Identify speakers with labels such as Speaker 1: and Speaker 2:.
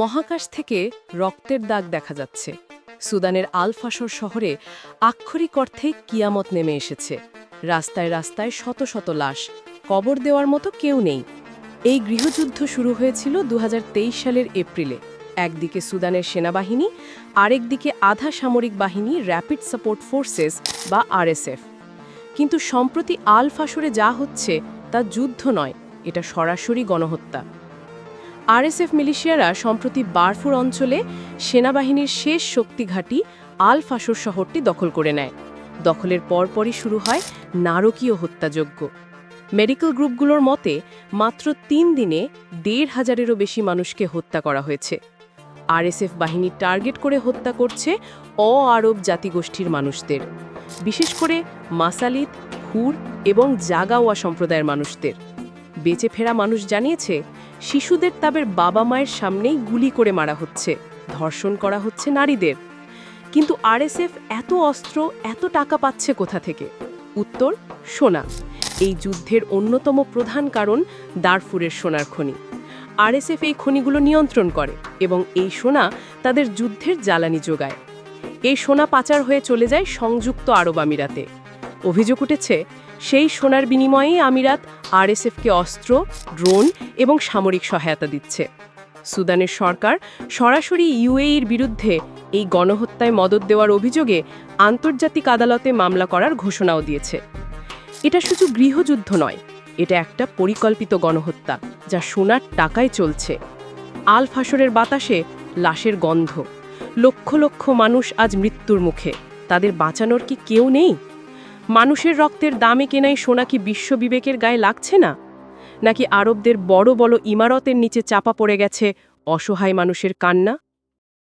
Speaker 1: মহাকাশ থেকে রক্তের দাগ দেখা যাচ্ছে। সুদানের আলফাসর শহরে আক্ষরিক অর্থে কিয়ামত নেমে এসেছে। রাস্তায় রাস্তায় শত শত লাশ, কবর দেওয়ার মতো কেউ নেই। এই গৃহযুদ্ধ শুরু হয়েছিল দু হাজার তেইশ সালের এপ্রিলে। একদিকে সুদানের সেনাবাহিনী, আরেকদিকে আধা সামরিক বাহিনী র্যাপিড সাপোর্ট ফোর্সেস বা আরএসএফ। কিন্তু সম্প্রতি আল ফাসরে যা হচ্ছে তা যুদ্ধ নয়, এটা সরাসরি গণহত্যা। আরএসএফ মিলিশিয়ারা সম্প্রতি বারফুর অঞ্চলে সেনাবাহিনীর শেষ শক্তিঘাঁটি আল ফাসুর শহরটি দখল করে নেয়। দখলের পরপরই শুরু হয় নারকীয় হত্যাযজ্ঞ। মেডিকেল গ্রুপগুলোর মতে, মাত্র তিন দিনে দেড় হাজারেরও বেশি মানুষকে হত্যা করা হয়েছে। আরএসএফ বাহিনী টার্গেট করে হত্যা করছে অ আরব জাতিগোষ্ঠীর মানুষদের। বিশেষ করে মাসালিত হুর এবং জাগাওয়া সম্প্রদায়ের মানুষদের। বেঁচে ফেরা মানুষ জানিয়েছে, শিশুদের তাদের বাবা মায়ের সামনেই গুলি করে মারা হচ্ছে, ধর্ষণ করা হচ্ছে নারীদের। কিন্তু আরএসএফ এত অস্ত্র, এত টাকা পাচ্ছে কোথা থেকে? উত্তর, সোনা। এই যুদ্ধের অন্যতম প্রধান কারণ দারফুরের সোনার খনি। আরএসএফ এই খনিগুলো নিয়ন্ত্রণ করে এবং এই সোনা তাদের যুদ্ধের জ্বালানি যোগায়। এই সোনা পাচার হয়ে চলে যায় সংযুক্ত আরব আমিরাতে। অভিযোগ উঠেছে সেই সোনার বিনিময়েই আমিরাত আরএসএফকে অস্ত্র, ড্রোন এবং সামরিক সহায়তা দিচ্ছে। সুদানের সরকার সরাসরি ইউএইর বিরুদ্ধে এই গণহত্যায় মদত দেওয়ার অভিযোগে আন্তর্জাতিক আদালতে মামলা করার ঘোষণাও দিয়েছে। এটা শুধু গৃহযুদ্ধ নয়, এটা একটা পরিকল্পিত গণহত্যা, যা সোনার টাকায় চলছে। আল ফাসরের বাতাসে লাশের গন্ধ। লক্ষ লক্ষ মানুষ আজ মৃত্যুর মুখে। তাদের বাঁচানোর কি কেউ নেই? মানুষের রক্তের দামে কেনাই সোনা কি বিশ্ববিবেকের গায়ে লাগছে না? নাকি আরবদের বড় বড় ইমারতের নিচে চাপা পড়ে গেছে অসহায় মানুষের কান্না?